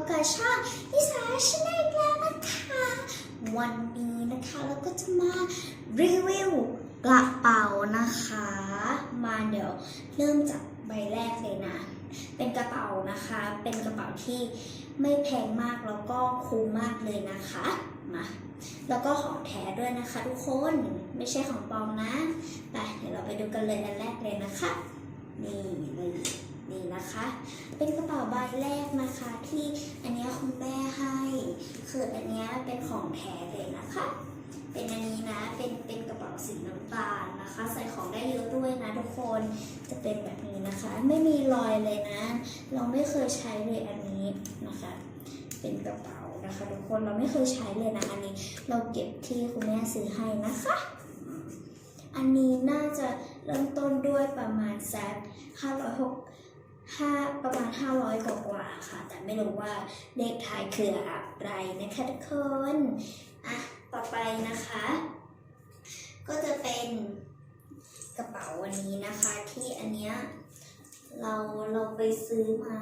บกับช่องนิสาชาแนลอีกแล้วนะคะ วันนี้นะคะเราก็จะมารีวิวกระเป๋านะคะ มาเดี๋ยวเริ่มจากใบแรกเลยนะ เป็นกระเป๋านะคะ เป็นกระเป๋าที่ไม่แพงมากแล้วก็คุ้มมากเลยนะคะมาแล้วก็ของแท้ด้วยนะคะ ทุกคนไม่ใช่ของปลอมนะไปเดี๋ยวเราไปดูกันเลยอันแรกเลยนะคะ นี่เลย นี่นะคะ เป็นกระเป๋าใบแรกนะคะที่อันนี้คุณแม่ให้คืออันนี้เป็นของแท้เลยนะคะ เป็นอันนี้นะเป็นเป็นกระเป๋าสีน้ำตาลนะคะ ใส่ของได้เยอะด้วยนะทุกคนจะเป็นแบบนี้นะคะ ไม่มีรอยเลยนะ เราไม่เคยใช้เลยอันนี้นะคะ เป็นกระเป๋านะคะทุกคนเราไม่เคยใช้เลยนะอันนี้เราเก็บที่คุณแม่ซื้อให้นะคะ อันนี้น่าจะเริ่มต้นด้วยประมาณสักห้าร้อย ห้าประมาณห้าร้อยกว่าค่ะ แต่ไม่รู้ว่าเลขท้ายคืออะไรนะคะทุกคนอะต่อไปนะคะ ก็จะเป็นกระเป๋าวันนี้นะคะ ที่อันเนี้ยเราเราไปซื้อมา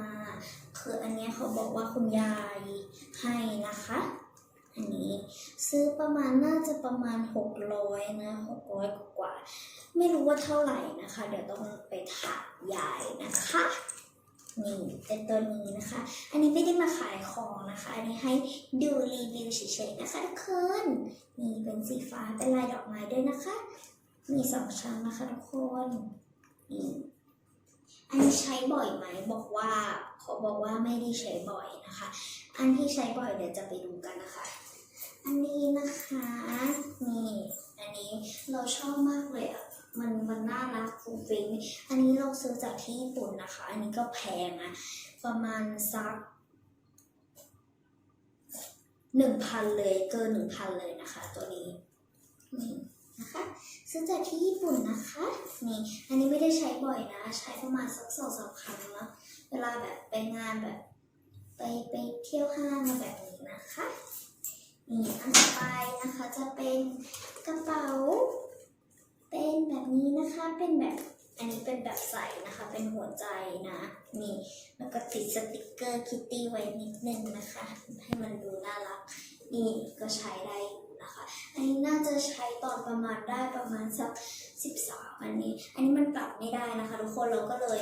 คืออันเนี้ยเขาบอกว่าคุณยายให้นะคะ อันนี้ซื้อประมาณน่าจะประมาณ 600นะ600กว่า ไม่รู้ว่าเท่าไหร่นะคะ เดี๋ยวต้องไปถามยายนะคะ นี่เป็นตัวนี้นะคะ อันนี้ไม่ได้มาขายของนะคะ อันนี้ให้ดูรีวิวเฉยๆนะคะทุกคนนี่เป็นสีฟ้าเป็นลายดอกไม้ด้วยนะคะ มีสองชั้นนะคะทุกคนนี่อันนี้ใช้บ่อยไหมบอกว่าขาบอกว่าไม่ได้ใช้บ่อยนะคะ อันที่ใช้บ่อยเดี๋ยวจะไปดูกันนะคะ อันนี้นะคะนี่อันนี้เราชอบมากเลยอะ มันมันน่ารักฟุ้งฟิ้งอันนี้เราซื้อจากที่ญี่ปุ่นนะคะ อันนี้ก็แพงอะประมาณสักหนึ่งพันเลยเกินหนึ่งพันเลยนะคะ ตัวนี้นี่นะคะซื้อจากที่ญี่ปุ่นนะคะนี่อันนี้ไม่ได้ใช้บ่อยนะ ใช้ประมาณสักสองสามครั้งเนาะเวลาแบบไปงานแบบ ไปไปเที่ยวห้างมาแบบนี้นะคะนี่อันต่อไปนะคะจะเป็นกระเป๋า นี้นะคะเป็นแบบอันนี้เป็นแบบใสนะคะ เป็นหัวใจนะนี่แล้วก็ติดสติกเกอร์คิตตี้ไว้นิดนึงนะคะ ให้มันดูน่ารักนี่ก็ใช้ได้นะคะ อันนี้น่าจะใช้ตอนประมาณได้ประมาณสักสิบสามอันนี้ อันนี้มันปรับไม่ได้นะคะ ทุกคนเราก็เลย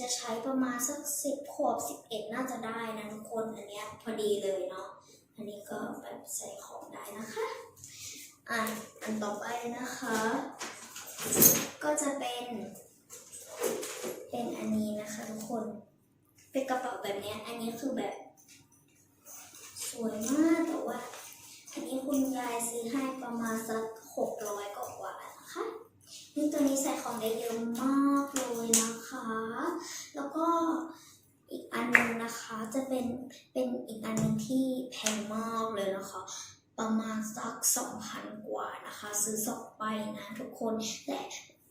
จะใช้ประมาณสักสิบขวบสิบเอ็ดน่าจะได้นะทุกคนอันเนี้ยพอดีเลยเนาะอันนี้ก็แบบใส่ของได้นะคะอะอันต่อไปนะคะ ก็จะเป็น เป็นอันนี้นะคะทุกคน เป็นกระเป๋าแบบเนี้ยอันนี้คือแบบ สวยมากแต่ว่า อันนี้คุณยายซื้อให้ประมาณสักหกร้อยกว่านะคะ นี่ตัวนี้ใส่ของได้เยอะมากเลยนะคะ แล้วก็อีกอันหนึงนะคะจะเป็นเป็นอีกอันหนึงที่แพงมากเลยนะคะ ประมาณ สักสองพันกว่านะคะ ซื้อสองใบนะทุกคนแต่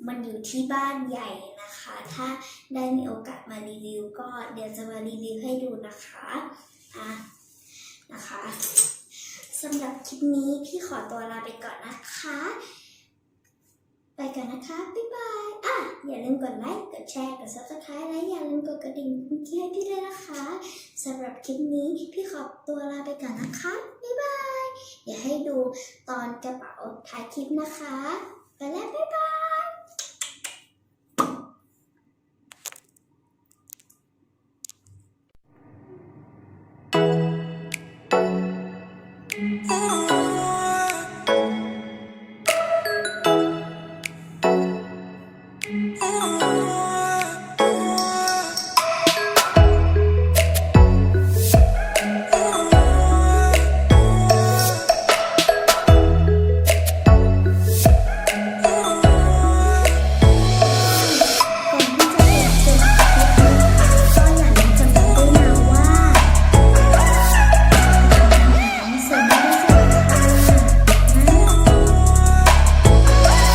มันอยู่ที่บ้านใหญ่นะคะ ถ้าได้มีโอกาสมารีวิว ก็เดี๋ยวจะมารีวิวให้ดูนะคะอะนะคะสำหรับคลิปนี้พี่ขอตัวลาไปก่อนนะคะ ไปก่อนนะคะ บ๊ายบาย อะ อย่าลืมกดไลค์ กดแชร์ กด subscribe และอย่าลืมกดกระดิ่งที่ให้พี่ด้วยนะคะสำหรับคลิปนี้พี่ขอตัวลาไปก่อนนะคะ บ๊ายบาย อย่าให้ดูตอนกระเป๋าท้ายคลิปนะคะ ไปแล้วบ๊ายบาย Oh